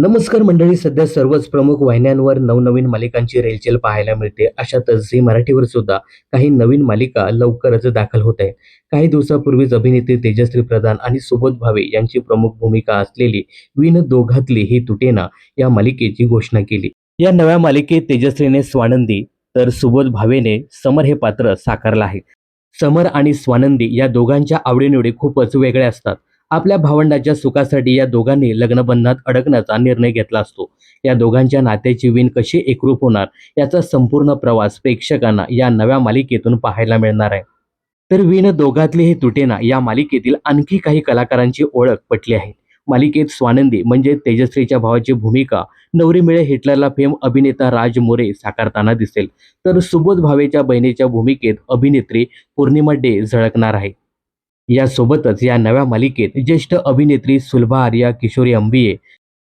नमस्कार मंडळी सध्या सर्वच प्रमुख वाहिन्यांवर नवनवीन मालिकांची रेलचेल पाहायला मिळते. अशातच झी मराठीवर सुद्धा काही नवीन मालिका लवकरच दाखल होत आहे. काही दिवसापूर्वीच अभिनेत्री तेजश्री प्रधान आणि सुबोध भावे यांची प्रमुख भूमिका असलेली विन दोघातली ही तुटेना या मालिकेची घोषणा केली. या नव्या मालिकेत तेजश्रीने स्वानंदी तर सुबोध भावेने समर हे पात्र साकारलं आहे. समर आणि स्वानंदी या दोघांच्या आवडीनिवडी खूपच वेगळ्या असतात. आपल्या भावंडाच्या सुखासाठी या दोघांनी लग्नबंधात अडकण्याचा निर्णय घेतला असतो. या दोघांच्या नात्याची विण कशी एकरूप होणार याचा संपूर्ण प्रवास प्रेक्षकांना या नव्या मालिकेतून पाहायला मिळणार आहे. तर विण दोघातले हे तुटेना या मालिकेतील आणखी काही कलाकारांची ओळख पटली आहे. मालिकेत स्वानंदी म्हणजे तेजश्रीच्या भावाची भूमिका नवरी मिळे हिटलरला फेम अभिनेता राज मोरे साकारताना दिसेल. तर सुबोध भावेच्या बहिणीच्या भूमिकेत अभिनेत्री पौर्णिमा डे झळकणार आहे. यासोबतच या नव्या मालिकेत ज्येष्ठ अभिनेत्री सुलभा आर्या किशोरी अंबिये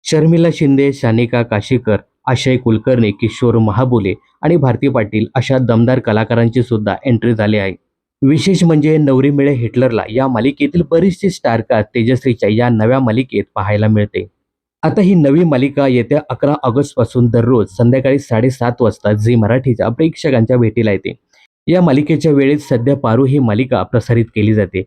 शर्मिला शिंदे शानिका काशीकर आशय कुलकर्णी किशोर महाबोले आणि भारती पाटील अशा दमदार कलाकारांची सुद्धा एंट्री झाली आहे. विशेष म्हणजे नवरी मिळे हिटलरला या मालिकेतील बरीचशी स्टारकास्ट तेजश्रीच्या या नव्या मालिकेत पाहायला मिळते. आता ही नवी मालिका येत्या अकरा ऑगस्टपासून दररोज संध्याकाळी साडेसात वाजता झी मराठीच्या प्रेक्षकांच्या भेटीला येते. या मालिकेच्या वेळेत सध्या पारू ही मालिका प्रसारित केली जाते.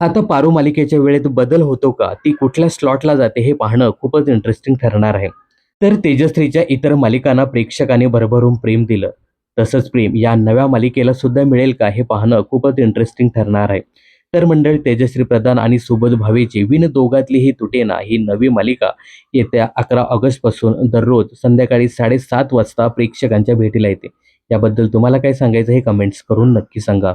आता पारू मालिकेच्या वेळेत बदल होतो का? ती कुठल्या स्लॉटला जाते हे पाहणं खूपच इंटरेस्टिंग ठरणार आहे. तर तेजश्रीच्या इतर मालिकांना प्रेक्षकांनी भरभरून प्रेम दिलं. तसंच प्रेम या नव्या मालिकेला सुद्धा मिळेल का हे पाहणं खूपच इंटरेस्टिंग ठरणार आहे. तर मंडळ तेजश्री प्रधान आणि सुबोध भावेची विन दोघातली ही तुटेना ही नवी मालिका येत्या अकरा ऑगस्टपासून दररोज संध्याकाळी साडेसात वाजता प्रेक्षकांच्या भेटीला येते. याबद्दल तुम्हाला काय सांगायचं हे कमेंट्स करून नक्की सांगा.